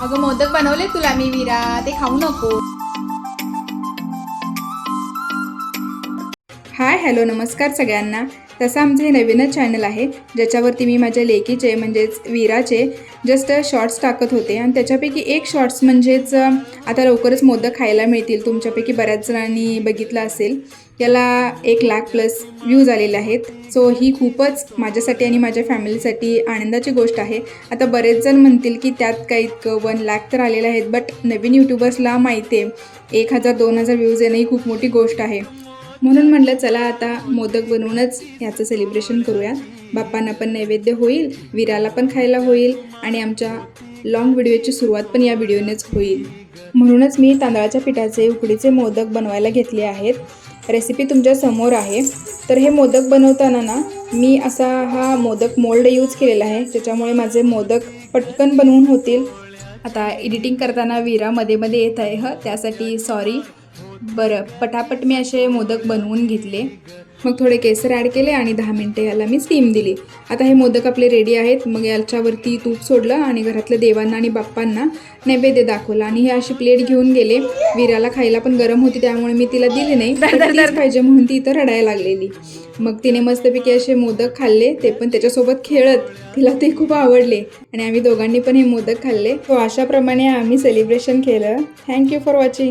अगं मोदक बनवले तुला मी विरा. ते खाऊ नको. हाय हॅलो नमस्कार सगळ्यांना. तसं आमचं हे नवीनच चॅनल आहे. ज्याच्यावरती मी माझ्या लेकीचे म्हणजेच विराचे जस्ट शॉर्ट्स टाकत होते. आणि त्याच्यापैकी एक शॉर्ट्स म्हणजेच आता लवकरच मोदक खायला मिळतील. तुमच्यापैकी बऱ्याच जणांनी बघितलं असेल. याला एक लाख प्लस व्ह्यूज आलेले आहेत. सो ही खूपच माझ्यासाठी आणि माझ्या फॅमिलीसाठी आनंदाची गोष्ट आहे. आता बरेच जण म्हणतील की त्यात काही इतकं वन लाख तर आलेले आहेत. बट नवीन यूट्यूबर्सला माहिती आहे एक हजार दोन हजार व्ह्यूज येणं ही खूप मोठी गोष्ट आहे. म्हणून म्हटलं चला आता मोदक बनवूनच याचं सेलिब्रेशन करूया. बाप्पांना पण नैवेद्य होईल विराला पण खायला होईल आणि आमच्या लॉंग व्हिडिओची सुरुवात पण या व्हिडिओनेच होईल. म्हणूनच मी तांदळाच्या पिठाचे उकडीचे मोदक बनवायला घेतले आहेत. रेसिपी तुमच्यासमोर आहे. तर हे मोदक बनवताना ना मी असा हा मोदक मोल्ड यूज केलेला आहे त्याच्यामुळे माझे मोदक पटकन बनवून होतील. आता एडिटिंग करताना विरा मध्ये मध्ये येत आहे ह. त्यासाठी सॉरी बरं पटापट मी असे मोदक बनवून घेतले. मग थोडे केसर ॲड केले आणि दहा मिनटं याला मी स्टीम दिली. आता हे मोदक आपले रेडी आहेत. मग याच्यावरती तूप सोडलं आणि घरातल्या देवांना आणि बाप्पांना नैवेद्य दाखवला. आणि हे अशी प्लेट घेऊन गेले. विराला खायला पण गरम होती त्यामुळे मी तिला दिली नाही. पाहिजे म्हणून ती इथं रडायला लागलेली. मग तिने मस्तपैकी असे मोदक खाल्ले. ते पण त्याच्यासोबत खेळत. तिला ते खूप आवडले. आणि आम्ही दोघांनी पण हे मोदक खाल्ले. तो अशाप्रमाणे आम्ही सेलिब्रेशन केलं. Thank you for watching